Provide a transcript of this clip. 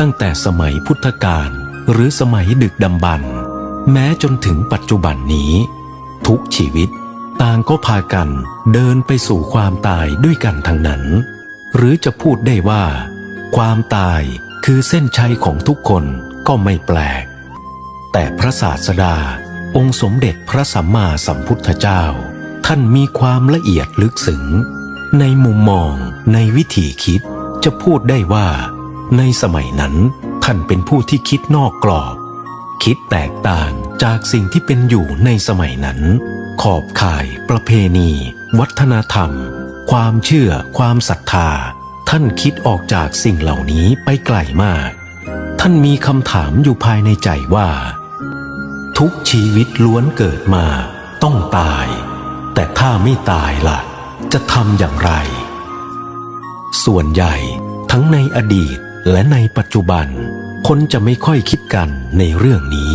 ตั้งแต่สมัยพุทธกาลหรือสมัยดึกดำบรรพ์แม้จนถึงปัจจุบันนี้ ทุกชีวิตต่างก็พากันเดินไปสู่ความตายด้วยกันทั้งนั้น หรือจะพูดได้ว่า ความตายคือเส้นชัยของทุกคนก็ไม่แปลก แต่พระศาสดา องค์สมเด็จพระสัมมาสัมพุทธเจ้า ท่านมีความละเอียดลึกซึ้งในมุมมองในวิธีคิดจะพูดได้ว่า ในสมัยนั้นท่านเป็นผู้ที่คิดนอกกรอบ คิดแตกต่างจากสิ่งที่เป็นอยู่ในสมัยนั้น ขอบข่าย ประเพณี วัฒนธรรม ความเชื่อ ความศรัทธา ท่านคิดออกจากสิ่งเหล่านี้ไปไกลมาก ท่านมีคำถามอยู่ภายในใจว่า ทุกชีวิตล้วนเกิดมาต้องตาย แต่ถ้าไม่ตายล่ะ จะทำอย่างไร ส่วนใหญ่ทั้งในอดีต และในปัจจุบัน คนจะไม่ค่อยคิดกันในเรื่องนี้